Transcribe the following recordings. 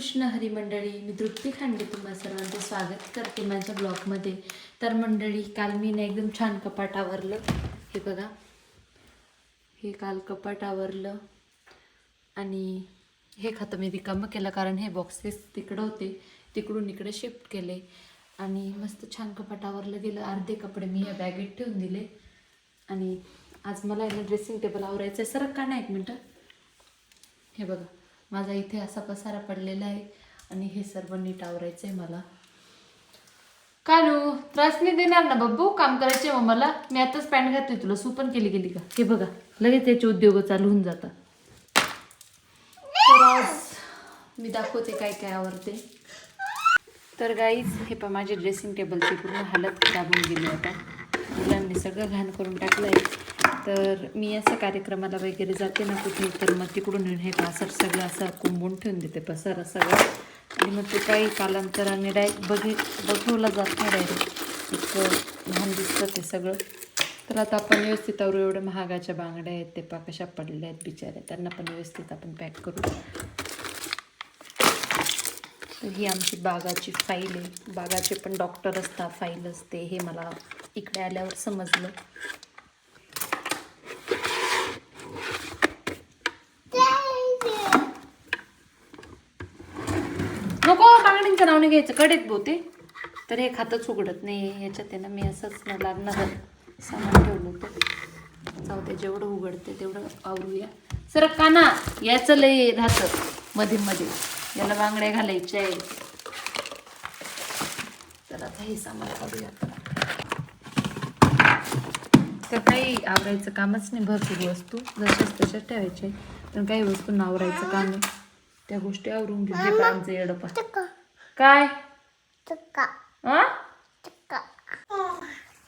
कृष्ण हरी मंडळी मी तृप्ती खांडे तुम्हा सर्वांचं स्वागत करते माझ्या ब्लॉगमध्ये. तर मंडळी काल मी ना एकदम छान कपाट आवरलं. हे बघा. हे काल कपाट आवरलं आणि हे खातं मी रिकामं केलं कारण हे बॉक्सेस तिकडं होते. तिकडून इकडे शिफ्ट केले. आणि मस्त छान कपाट आवरलं गेलं. अर्धे कपडे मी या बॅगेत ठेवून दिले. आणि आज मला याला ड्रेसिंग टेबल आवरायचं आहे सरक का नाही एक मिनटं? हे बघा. माझा इथे असा पसारा पडलेला आहे आणि हे सर्व नीट आवरायचं आहे मला. काय नो त्रास नाही देणार ना बाबू काम करायचे मग मला. मी आताच पॅन्ट घातली तुला. सू पण केली गेली का? हे बघा लगेच याचे उद्योग चालू होऊन जातात. तर आज मी दाखवते काय काय आवडते. तर गाईज हे पण माझे ड्रेसिंग टेबलची पूर्ण हालत खराब होऊन गेली आता. मुलांनी सगळं घाण करून टाकलं आहे तर मी असं कार्यक्रमाला वगैरे जाते ना कुठे तर मग तिकडून हे पासर सगळं असं कुंबून ठेवून देते पसारा सगळं. आणि मग ते काही कालांतराने डायरेक्ट बघी बघवला जात नाही डायरेक्ट इतकं घाण दिसतं ते सगळं. तर आता आपण व्यवस्थित आवरू एवढ्या महागाच्या बांगड्या आहेत ते पा कशा पडलेल्या आहेत बिचाऱ्या त्यांना पण व्यवस्थित आपण पॅक करू. तर ही आमची बागाची फाईल आहे. बागाचे पण डॉक्टर असतात फाईल असते हे मला इकडे आल्यावर समजलं नको बांगड्यांचं नाव नाही घ्यायचं. कडेत बोते तर हे खातंच उघडत नाही. याच्यात आहे ना मी असंच न लागणार सामान ठेवलं होतं. जाऊ ते जेवढं उघडते तेवढं आवरूया. सर काना याचं लय राहतं मध्ये मध्ये याला बांगड्या घालायच्या आहे तर आता हे सामान काढूया तर काही आवरायचं कामच नाही. भरपूर वस्तू जशाच तशाच ठेवायचे पण काही वस्तू आवरायचं काम नाही त्या गोष्टी आवरून घेऊ आमचं येडं पण. काय? हा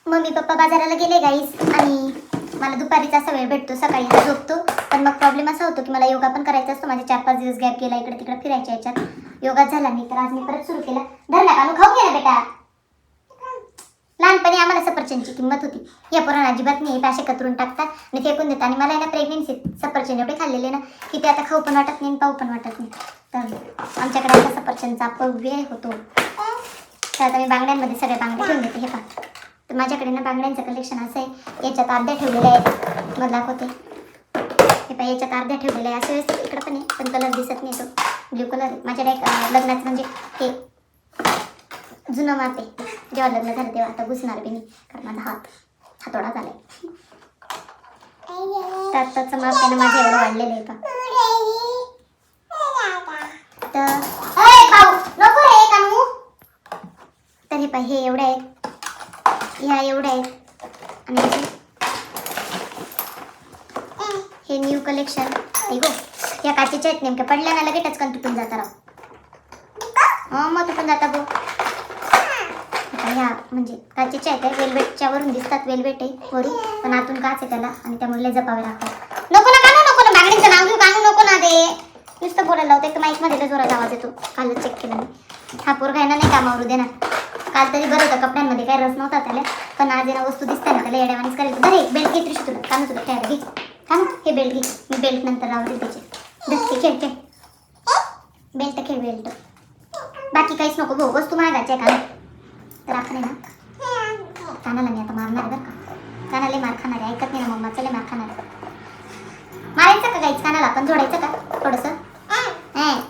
मम्मी पप्पा बाजाराला गेले गाईस आणि मला दुपारीचा असा वेळ भेटतो सकाळी झोपतो. पण मग प्रॉब्लेम असा होतो की मला योगा पण करायचा असतो. माझे चार पाच दिवस गॅप गेला इकडे तिकडे फिरायच्या याच्यात. योगा झाला नाही तर आज मी परत सुरू केला. धरला का खाऊ ना बेटा. लहानपणी आम्हाला सफरचंदची किंमत होती. या पोरांना अजिबात नाही पॅशे कतरून टाकतात आणि फेकून देतात. आणि मला आहे ना प्रेग्नेन्सी सफरचंद एवढे खाल्लेले ना की ते आता खाऊ पण वाटत नाही आणि पाऊ पण वाटत नाही. तर आमच्याकडे आता सफरचंदचा अपव्यय होतो. तर आता मी बांगड्यांमध्ये सगळ्या बांगड्या ठेवून देते हे पहा. तर माझ्याकडे ना बांगड्यांचं कलेक्शन असं आहे. याच्यात अर्ध्या ठेवलेल्या आहेत. मला दाखवते. हे पहा याच्यात अर्ध्या ठेवलेल्या आहे असं व्यवस्थित इकडं पण आहे पण कलर दिसत नाही तो. ब्ल्यू कलर माझ्याकडे एक लग्नाचं म्हणजे हे जुनं माप आहे. जेव्हा लग्न झालं तेव्हा आता घुसणार बी नाही कारण माझा हात हातोडा झालाय. तर आत्ताचं माप त्यानं माझं एवढं वाढलेलं आहे का तर हे पाहि हे एवढे आहेत ह्या एवढ्या आहेत आणि हे- न्यू कलेक्शन गो या काचेच्या आहेत नेमक्या. पडल्या ना लगेच टचकन तुटून जाता राव. हो मग तुटून जाता गो. ह्या म्हणजे काचेच्या आहेत वेलवेटच्या वरून दिसतात वेलवेट आहे वरून. पण आतून काच आहे त्याला आणि त्यामुळे लय जपावे लागतात. नको ना कानू नको ना बागडीचं नाव घेऊ कानू नको ना ते. नुसतं बोलायला लावते एक तर माईकमध्ये लय जोरात आवाज येतो. कालच चेक केला मी. हा पोरगा आहे ना नाही कामावरू देणार काल तरी बरं होतं कपड्यांमध्ये काही रस नव्हता त्याला. पण आज ना वस्तू दिसते ना त्याला येड्यावानीच करायचं बरे बेल्ट घे त्रिशी तुला कानू तुला खेळायला घे. कानू हे बेल्ट घे. मी बेल्ट नंतर लावते त्याचे. धक्के खेळ खेळ. बेल्ट खेळ बेल्ट बाकी काहीच नको भाऊ. वस्तू मागायच्या आहे कानू. तर आपण नाही ना? कानाला मी आता मारणार बरं का. कानाला मार खाणार आहे ऐकत नाही ना मम्मा चले मार खाणार. मारायचं का गाईच कानाला आपण जोडायचं का? थोडंसं?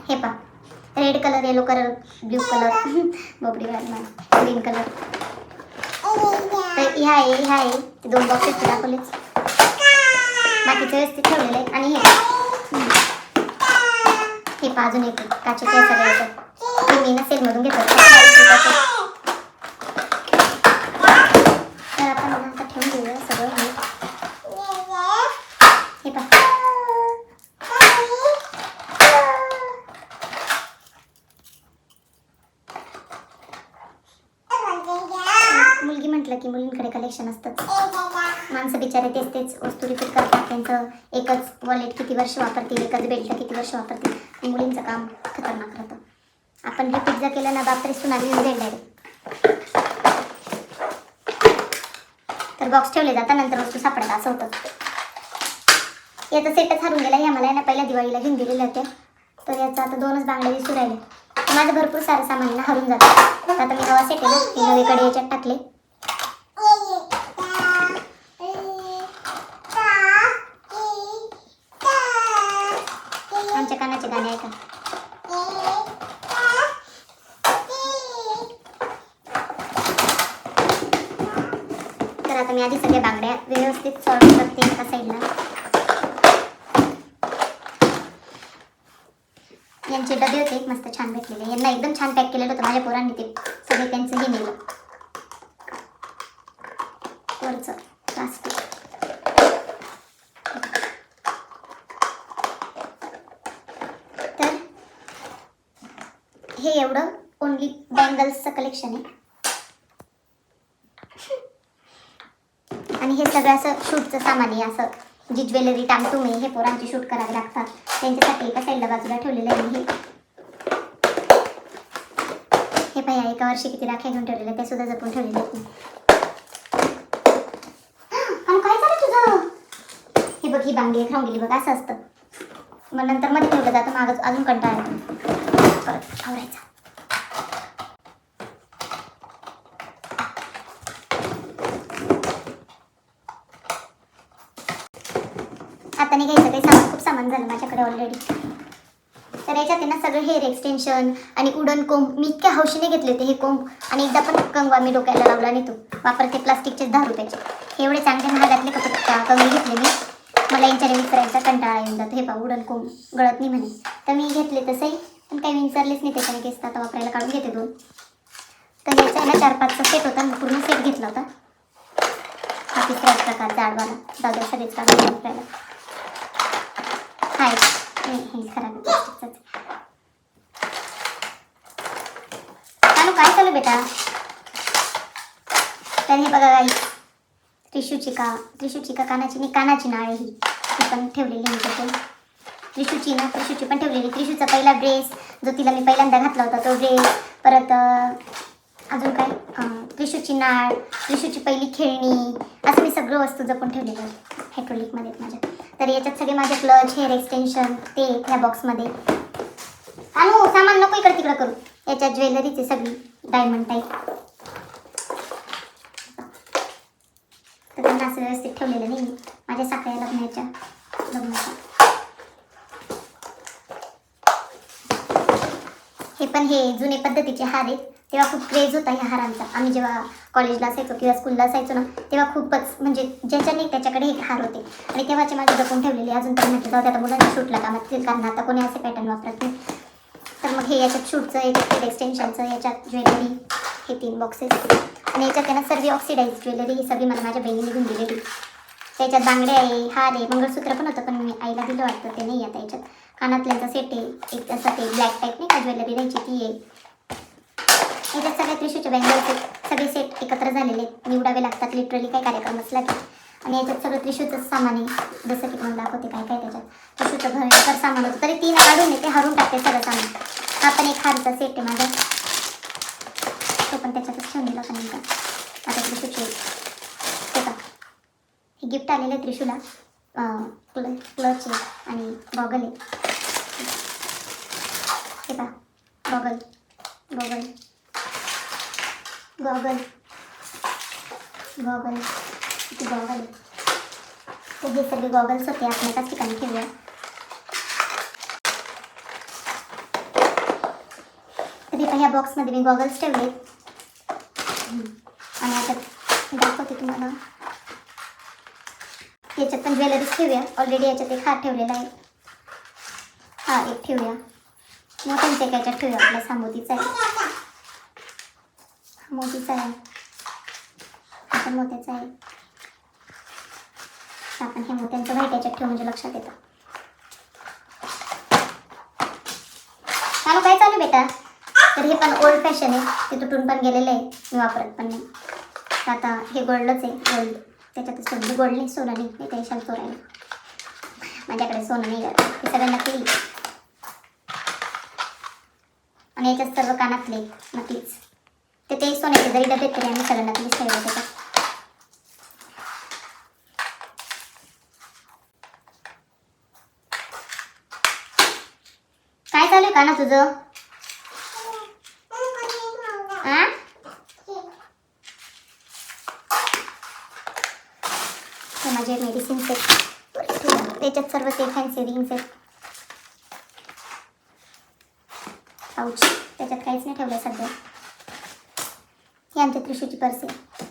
हे पा red colour yellow colour blue colour बोबडी green colour तर ह्या आहे ह्या आहे. ते दोन बॉक्सेस दाखवलेच. बाकीचे व्यवस्थित ठेवलेले आहेत आणि हे. हे पहा अजून एक काचेचे सगळे येतात मी ना सेलमधून घेतो तर आपण ना आता ठेवून देऊया सगळं हे हे पहा मुलगी म्हटलं की मुलींकडे कलेक्शन असतंच. माणसं बिचारे तेच तेच वस्तू रिपीट करतात. त्यांचं एकच वॉलेट किती वर्ष वापरतील एकच बेल्ट किती वर्ष वापरतील. मुलींचं काम खतरनाक राहतं. आपण रिपीट जर केलं ना बापरे सुना जाईल direct. तर बॉक्स ठेवले जातात नंतर वस्तू सापडतात असं होतं. याचा सेटच हरून गेला. ह्या मला आहे ना पहिल्या दिवाळीला घेऊन दिलेल्या होत्या तर याचं आता दोनच बांगड्या दिसू राहिले. माझं भरपूर सारं सामान हरून जातं. आता मी नवा सेट आहे ना ते नवे कडे याच्यात टाकले. आमच्या कानाचे गाणे तर आता मी आधी सगळ्या बांगड्या व्यवस्थित सॉल्व करते एका साईडला यांचे डबे होते मस्त छान भेटलेले. यांना एकदम छान पॅक केलेलं होतं माझ्या पोरांनी ते सगळे त्यांचं हे नेलं. वरचं प्लास्टिक तर हे एवढं? ओनली बँगल्सचं कलेक्शन आहे. आणि हे सगळं असं शूटचं सामान आहे असं जी ज्वेलरी टांगतो मी हे पोरांची शूट करावे लागतात. त्यांच्यासाठी एका साईडला बाजूला ठेवलेलं आहे हे. हे पाया एका वर्षी किती राख्या घेऊन ठेवलेल्या त्या सुद्धा जपून ठेवलेल्या काय झालं तुझं? हे बघ ही बांगडी एक राहून गेली बघ असं असतं. मग नंतर मध्ये ठेवलं जातं मागं अजून कंटाळा येतो. परत आवरायचा आता निघायचं काही सामान खूप सामान झालं माझ्याकडे ऑलरेडी तर याच्यात आहे ना सगळं हेअर एक्सटेन्शन आणि उडन कोंब मी इतक्या हौशीने घेतले होते हे कोंब आणि एकदा पण कंगवा मी डोक्याला लावला नाही तो वापरते प्लास्टिकचे दहा त्याचे एवढे चांगले महागातले कपडे कंगवे घेतले मी मला यांच्याने विसरायचा कंटाळा येऊन जातो हे पा उडन कोंब गळत नाही म्हणे तर मी घेतले तसंही पण काही विंचरलेच नाही त्याच्याने केस तर आता वापरायला काढून घेते दोन. तर याचा ना चार पाचचा सेट होता मी पूर्ण सेट घेतला होता. हा तिसरा प्रकार आडवाला दादा सगळेच काढून वापरायला हाय हे खराब चालू काय चालू बेटा? तर हे बघा गाई त्रिशूची का त्रिशूची का कानाची नाही कानाची नाळ ही. ती पण ठेवलेली आहे इथे त्रिशूची ना त्रिशूची पण ठेवलेली. त्रिशूचा पहिला ड्रेस जो तिला मी पहिल्यांदा घातला होता तो ड्रेस परत अजून काय? त्रिशूची नाळ त्रिशूची पहिली खेळणी असं मी सगळं वस्तू जपून ठेवलेलं आहे हायड्रोलिकमध्ये माझ्या. तर याच्यात सगळे माझे क्लच हेअर एक्सटेन्शन ते ह्या बॉक्समध्ये आणू सामान नको इकडे तिकडं करू. याच्यात ज्वेलरीचे सगळी डायमंड टाईप तर त्यांना असं व्यवस्थित ठेवलेलं नाही मी. माझ्या साखळ्या लग्नाच्या लग्नाच्या. हे पण हे जुने पद्धतीचे हार आहेत. तेव्हा खूप क्रेज होता ह्या हारांचा. आम्ही जेव्हा कॉलेजला असायचो किंवा स्कूलला असायचो ना तेव्हा खूपच म्हणजे ज्याच्याने त्याच्याकडे हे हार होते. आणि तेव्हाचे माझे जपून ठेवलेले अजून तर म्हटलं जाऊ त्या आता मुलांच्या शूटला कामात कारण आता कोणी असे पॅटर्न वापरत नाही. तर मग हे याच्यात शूटचं याच्यात एक्सटेन्शनचं याच्यात ज्वेलरी हे तीन बॉक्सेस आणि याच्यात त्यांना सर्व ऑक्सिडाईज ज्वेलरी ही सगळी मला माझ्या बहिणीने घेऊन दिलेली. त्याच्यात बांगडे आहे हार आहे मंगळसूत्र पण होतं पण मी आईला दिलं वाटतं ते नाही आता याच्यात. कानातल्यांचा सेट आहे एक तसा ते ब्लॅक टाईप नाही का ज्वेलरी द्यायची ती आहे. याच्यात सगळ्या त्रिशूच्या बँगल्स सगळे सेट एकत्र झालेले आहेत निवडावे लागतात लिटरली काही कार्यक्रम असला की. आणि याच्यात सगळं त्रिशूचं सामान आहे जसं की तुम्हाला दाखवते काय काय त्याच्यात. त्रिशूचं भयंकर सामान होतं तरी तीन काढून येते हरून टाकते सगळं सामान. हा पण एक हारचा सेट आहे माझा. तो पण त्याच्यातच ठेवून दिला पण आता त्रिशूचे हे गिफ्ट आलेलं आहे त्रिशूला. क्ल क्लच आहे आणि गॉगल आहे. हे पा गॉगल गॉगल गॉगल गॉगल किती गॉगल आहे. तर हे सगळे गॉगल्स होते. आपण एकाच ठिकाणी ठेवूया. तर हे ह्या बॉक्समध्ये मी गॉगल्स ठेवले आणि आता दाखवते तुम्हाला. याच्यात पण ज्वेलरीज ठेवूया. ऑलरेडी याच्यात एक हार ठेवलेला आहे. हा एक ठेवूया. मोठ्यांच्या एक याच्यात ठेवूया आपला सामोतीचा आहे. मोतीचा आहे. हा मोत्याचा आहे. आपण हे मोत्यांचं व्हाईट याच्यात ठेवू म्हणजे लक्षात येतं. चालू काय चालू बेटा? तर हे पण ओल्ड फॅशन आहे. ते तुटून पण गेलेलं आहे. मी वापरत पण नाही. आता हे गोल्डच आहे गोल्ड त्याच्यातच ठेवलं गोडले सोनं नाही नाही ते शाल चोरायला माझ्याकडे सोनं नाही आहे. हे सगळं नकली. आणि याच्यात सर्व कानातले नकलीच. ते ते सोन्याचे जरी डबे तरी आम्ही सगळं नकलीच ठेवलं त्याच्यात काय चालू आहे का ना तुझं आ? हे माझे मेडिसिन्स आहेत त्याच्यात सर्व ते फॅन्सी रिंग्स आहेत. पाऊच त्याच्यात काहीच नाही ठेवलं सध्या. ही आमच्या त्रिशूची पर्स आहे.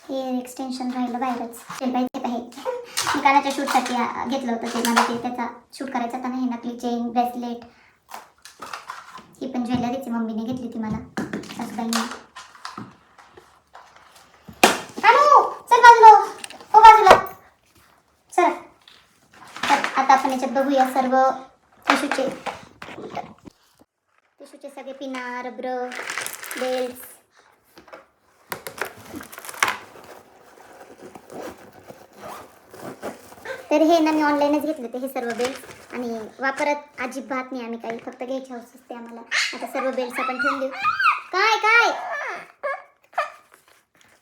हे एक्सटेन्शन राहिलं बाहेरच. ते आहे. मी कानाच्या शूटसाठी घेतलं होतं ते. मला ते त्याचा शूट करायचा होता ना हे नकली चेन ब्रेसलेट ही पण ज्वेलरीची मम्मीने घेतली ती मला. सासूबाईंनी अनु चल बाजूला हो. हो बाजूला चल तर आता आपण याच्यात बघूया सर्व टिशूचे. टिशूचे सगळे पिना रबर बेल्ट तर हे ना मी ऑनलाईनच घेतले ते हे सर्व बेल्ट आणि वापरत अजिबात नाही आम्ही काही फक्त घ्यायचे हौस असते आम्हाला. आता सर्व बेल्ट आपण ठेवून देऊ. काय काय?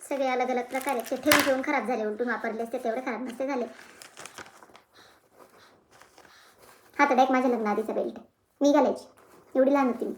सगळे अलग अलग प्रकार. आहेत ते ठेवून ठेवून खराब झाले उलटून वापरले असते तेवढे खराब नसते झाले. हा तर एक माझ्या लग्नाआधीचा बेल्ट मी घालायची एवढी लहान होती मी.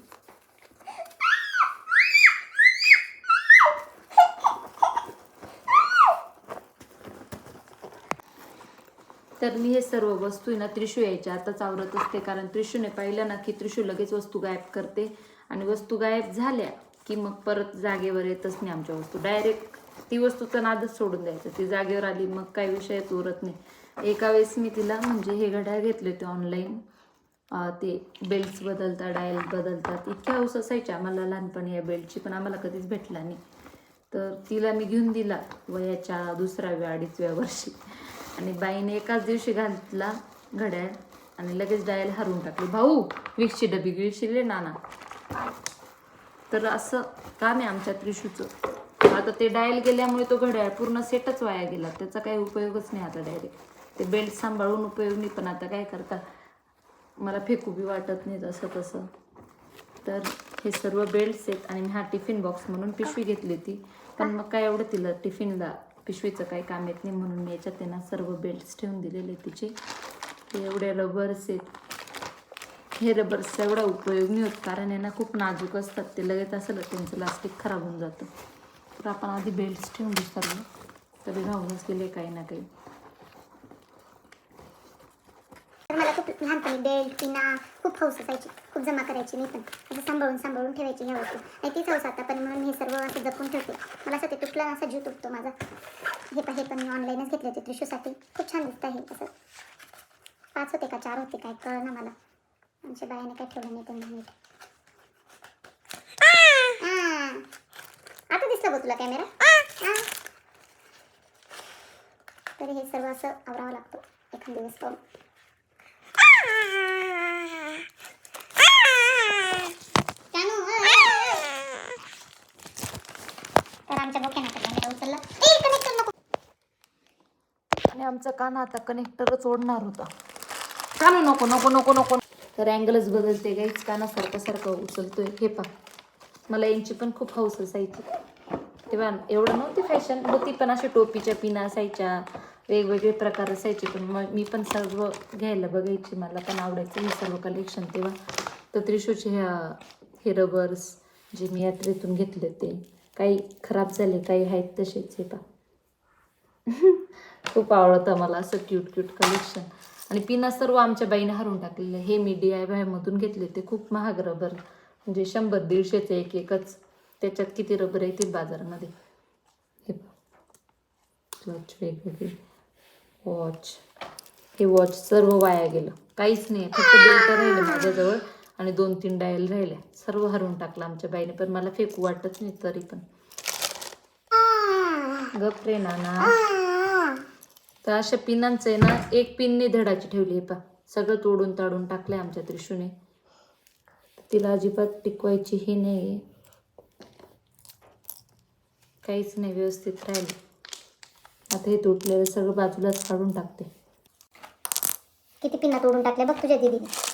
तर मी हे सर्व वस्तू आहे ना त्रिशू यायच्या आताच आवरत असते कारण त्रिशूने पाहिलं ना की त्रिशू लगेच वस्तू गायब करते. आणि वस्तू गायब झाल्या की मग परत जागेवर येतच नाही आमच्या वस्तू. डायरेक्ट ती वस्तूचा नादच सोडून द्यायचं. ती जागेवर आली मग काही विषयात उरत नाही. एका वेळेस मी तिला म्हणजे हे घड्याळ घेतले होते ऑनलाईन ते बेल्ट्स बदलतात डायल बदलतात. इतक्या हौस असायच्या आम्हाला लहानपणी या बेल्टची पण आम्हाला कधीच भेटला नाही. तर तिला मी घेऊन दिला वयाच्या दुसराव्या अडीचव्या वर्षी. आणि बाईने एकाच दिवशी घातला घड्याळ आणि लगेच डायल हरवून टाकली. भाऊ विक्सची डबी गिळशिले नाना. तर असं काम आहे आमच्या त्रिशूचं. आता ते डायल गेल्यामुळे तो घड्याळ पूर्ण सेटच वाया गेला. त्याचा काही उपयोगच नाही आता डायरेक्ट ते बेल्ट सांभाळून उपयोग नाही पण आता काय करता? मला फेकू बी वाटत नाही तसं तसं. तर हे सर्व बेल्ट्स आहेत आणि मी हा टिफिन बॉक्स म्हणून पिशवी घेतली होती. पण मग काय एवढं तिला टिफिनला पिशवीचं काही काम येत नाही म्हणून मी याच्यात त्यांना सर्व बेल्ट्स ठेवून दिलेले तिचे. हे एवढे रबर्स आहेत. हे रबर्सचा एवढा उपयोग नाही होत कारण यांना खूप नाजूक असतात. ते लगेच असलं त्यांचं प्लास्टिक खराब होऊन जातं. तर आपण आधी बेल्ट्स ठेवून देऊ सर्व. तरी राहूनच गेले काही ना काही तर मला खूप लहानपणी बेल्ट पिना खूप हौस असायची खूप जमा करायची मी पण असं सांभाळून सांभाळून ठेवायची ह्या वस्तू आणि तीच हौस आता पण म्हणून हे सर्व असं जपून ठेवते. मला असं ते तुटलं असा जीव तुटतो माझा. हे पण हे पण मी ऑनलाईनच घेतले होते त्रिशूसाठी. खूप छान दिसतं हे असं. पाच होते का चार होते काय कळ ना मला. आमच्या बायाने काय ठेवलं नाही त्यांना नीट. हा. आता दिसलं बघ तुला कॅमेरा. तरी हे सर्व असं आवरावं लागतं. एखाद दिवस पाहून जानू, अय. तर आमच्या डोक्यानं आता उचलला? कनेक्टर नको? आणि आमचा कान आता कनेक्टरच ओढणार होता. कानू नको नको नको नको. तर अँगलच बदलते काहीच कानासारखं सारखं उचलतोय. हे पा मला यांची पण खूप हौस असायची. तेव्हा एवढं नव्हती फॅशन होती पण अशा टोपीच्या पिना असायच्या. वेगवेगळे प्रकार असायचे. पण मग मी पण सर्व घ्यायला बघायची. मला पण आवडायचं. हे सर्व कलेक्शन तेव्हा. तर त्रिशूचे ह्या हे रबर्स जे मी यात्रेतून घेतले ते. काही खराब झाले काही आहेत तसेच हे पा खूप आवडतं मला असं क्यूट क्यूट कलेक्शन आणि पिना सर्व आमच्या बाईने हरून टाकलेलं हे मी डी आय वायमधून घेतले ते खूप महाग रबर. म्हणजे शंभर दीडशेचं एक एकच. त्याच्यात किती रबर येतील बाजारामध्ये. हे वॉच वेगवेगळी. वॉच हे वॉच सर्व वाया गेलं. काहीच नाही फक्त बेल्ट राहिलं माझ्याजवळ. आणि दोन तीन डायल राहिल्या. सर्व हरवून टाकलं आमच्या बाईने पण मला फेकू वाटत नाही तरी पण. गप रे नाना. तर अशा पिनांचं आहे ना एक पिनने धडाची ठेवली आहे पा. सगळं तोडून ताडून टाकलंय आमच्या त्रिशूने. तिला अजिबात टिकवायची ही नाही काहीच नाही व्यवस्थित राहिलं. आता हे तुटलेलं सगळं बाजूलाच काढून टाकते. किती पिना तोडून टाकल्या बघ तुझ्या दिदीने.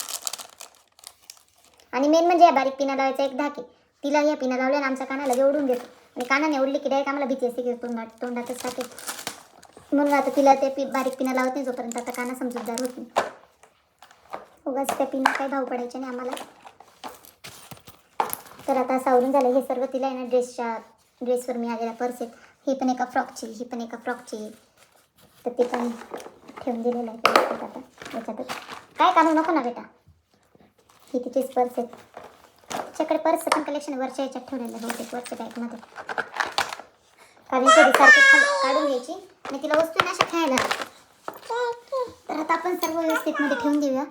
आणि मेन म्हणजे या बारीक पिना लावायचा एक धाके. तिला या पिना लावल्या आमच्या कानाला जेवढून घेतो. आणि कानाने ओढली की डायरेक्ट आम्हाला भीती असते की तोंडात तोंडातच टाके म्हणून आता तिला ते पी बारीक पिना लावत नाही जोपर्यंत. आता काना समजूतदार होत नाही. उगाच त्या पिना काही भाव पडायचे नाही आम्हाला. तर आता सावरून झालं. हे सर्व तिला आहे ना ड्रेसच्या ड्रेसवर मी आलेला पर्स आहेत. ही पण एका फ्रॉकची ही पण एका फ्रॉकची तर ते पण ठेवून दिलेलं आहे. आता याच्यातच. काय काढू नको ना बेटा. ही तिचीच पर्स आहे तिच्याकडे पर्स पण कलेक्शन वरच्या याच्यात ठेवलेलं आहे बहुतेक वरच्या बॅगमध्ये कारण कधी सारखी काढून घ्यायची. आणि तिला वस्तू ना अशा खायला तर आता आपण सर्व व्यवस्थित मध्ये ठेवून देऊया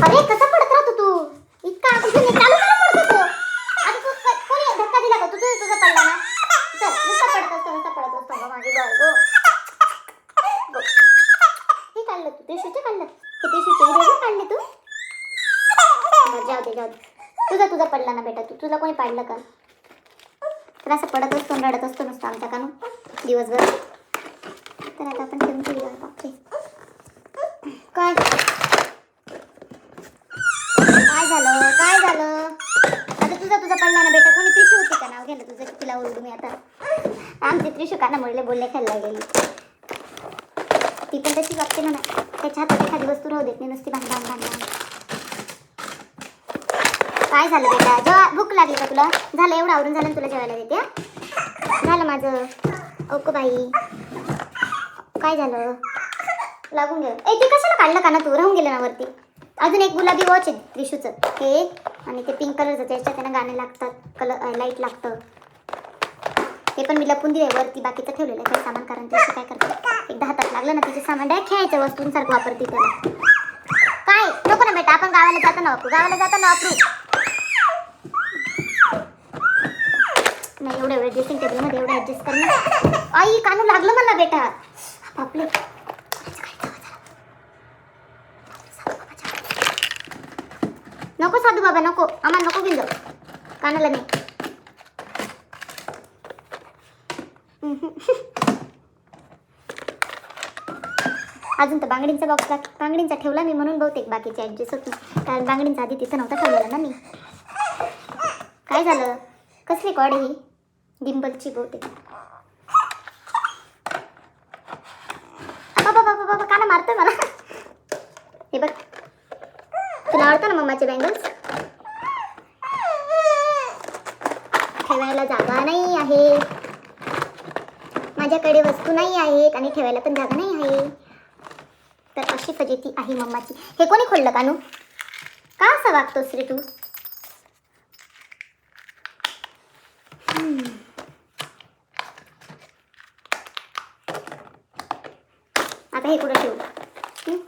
अरे कसा पडत राहतो तू इतका तुझं नाही चालू करा पडतो तो आता तू क- कोणी धक्का दिला का तुझं तुझा पडला ना चल नुसता पडत असतो नुसता पडत असतो गं माझी बळ गो गो. हे काढलं तू टिशूचे काढलं हे टिशूचे व्हिडिओ काढले तू बरं, जाऊ दे जाऊ दे तुझा तुझा पडला ना बेटा तू काढलं का? तर असं पडत असतो रडत असतो नुसतं आमच्या कानू दिवसभर. तर आता आपण ठेवून ठेवूया बापरे. काय? काय झालं? काय झालं? आता तुझा तुझा पडला ना बेटा कोणी त्रिशू होती का नाव घ्यायला तुझं? तिला ओरडू मी आता. आमची त्रिशू काना म्हणले बोलले खायला गेली. ती पण तशी वागते ना त्याच्या हातात एखादी वस्तू राहू देत नाही नुसती भांड भांड भांड भांड. काय झालं बेटा? जेव्हा भूक लागली का तुला झालं एवढं आवरून झालं तुला जेवायला देते झालं माझं. ओको बाई. काय झालं? लागून गेलं. ए ते कशाला काढलं का ना तू? राहून गेलं ना वरती. अजून एक गुलाबी वॉच आहे त्रिशूचं. हे आणि ते पिंक कलरचं त्याच्यात त्यांना गाणे लागतात कलर लाइट लागतं. ते पण मी लपून दिले वरती बाकीचं ठेवलेलं आहे काही सामान कारण त्याचं काय करते एकदा हातात लागलं ना तिचे सामान डायरेक्ट खेळायचं वस्तूंसारखं वापरते त्याला. काय? नको ना बेटा आपण गावाला जाताना वापरू. गावाला जाताना वापरू. ड्रेसिंग टेबलमध्ये एवढं ॲडजस्ट करणं. आई कानू लागलं मला बेटा. आपले नको साधू बाबा नको. आम्हाला नको घेऊन जाऊ. कानाला नाही. अजून तर बांगडींचा बॉक्स बांगडींचा ठेवला मी म्हणून बहुतेक बाकीचे ॲडजस्ट होती कारण बांगडींचा आधी तिथं नव्हता ठेवलेला ना मी. काय झालं? कसली कॉड ही? डिंबल चिगवते बाबा बाबा बाबा काना मारतोय मला. हे बघ. तुला आवडतं ना मम्माचे बँगल्स ठेवायला जागा नाही आहे. माझ्याकडे वस्तू नाही आहेत आणि ठेवायला पण जागा नाही आहे. तर अशी फजिती आहे मम्माची. हे कोणी खोललं कानू? का असं वागतोस रे तू हम्म. आता हे कुठं ठेवू हं?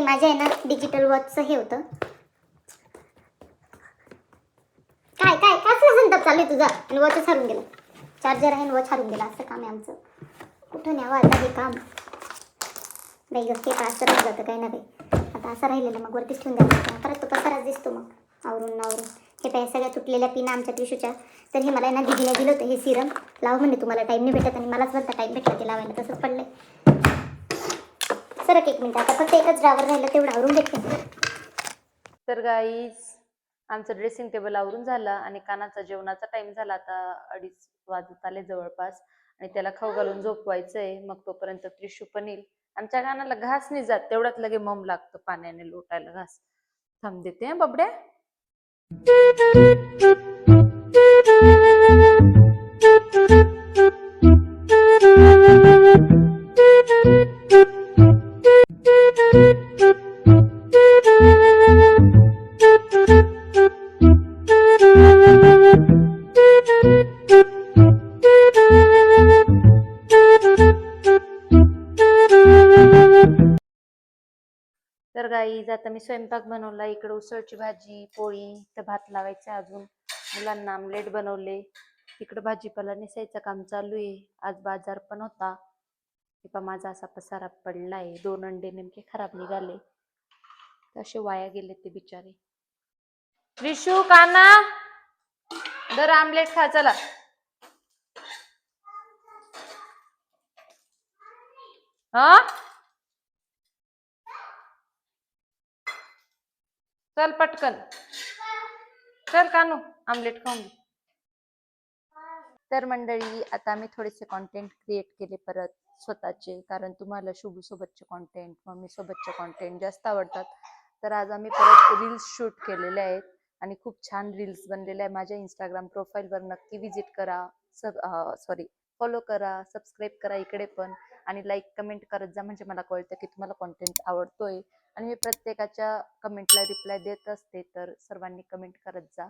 हे माझ्या आहे ना डिजिटल वॉचचं हे होतं. काय काय काय संताप चालू आहे तुझा? आणि वॉचच हरून गेला. चार्जर आहे आणि वॉच हरून गेला. असं काम आहे आमचं. कुठं न्यावं आता हे काम? नाही गं हे असं राहून जातं काही ना काही. आता असं राहिलेलं मग वरतीच ठेवून द्यायला परत तो पसाराच दिसतो मग. आवरून आवरून. हे पाय सगळ्या तुटलेल्या पिना आमच्या टिशूच्या. तर हे मला ना दिदीने दिलं होतं हे सिरम लाव म्हणजे तुम्हाला टाईम नाही भेटत आणि मलाच भरता टाईम भेटला ते लावायला. तसंच सरक एक मिनिट. आता फक्त एकच ड्रायव्हर राहिलं तेवढं आवरून घेतलं तर गाईज आमचं ड्रेसिंग टेबल आवरून झालं आणि कानाचा जेवणाचा टाइम झाला. आता अडीच वाजत आले जवळपास आणि त्याला खाऊ घालून झोपवायचंय. मग तोपर्यंत त्रिशू पण येईल. आमच्या कानाला घास नाही जात. तेवढ्यात लगे मम लागतं पाण्याने लोटायला घास. थांब देते हं बबड्या. तर जाता मी स्वयंपाक बनवला. इकडे उसळची भाजी पोळी तर भात लावायचा अजून. मुलांना आमलेट बनवले. तिकडं भाजीपाला नेसायचं काम चालू आहे. आज बाजार पण होता. किंवा माझा असा पसारा पडलाय. दोन अंडे नेमके खराब निघाले. असे वाया गेले ते बिचारे. विशू काना दर आमलेट खा चला. हा? चल पटकन. चल कानू आमलेट खाऊन तर मंडळी आता मी थोडेसे कॉन्टेंट क्रिएट केले परत स्वतःचे कारण तुम्हाला शुभू सोबतचे कॉन्टेंट मम्मी सोबतचे कॉन्टेंट जास्त आवडतात. तर आज आम्ही परत रील्स शूट केलेले आहेत आणि खूप छान रील्स बनलेले आहे माझ्या इंस्टाग्राम प्रोफाईलवर नक्की विजिट करा. सॉरी फॉलो करा सबस्क्राईब करा इकडे पण. आणि लाईक कमेंट करत जा म्हणजे मला कळतं की तुम्हाला कॉन्टेंट आवडतोय. आणि मी प्रत्येकाच्या कमेंटला रिप्लाय देत असते तर सर्वांनी कमेंट करत जा.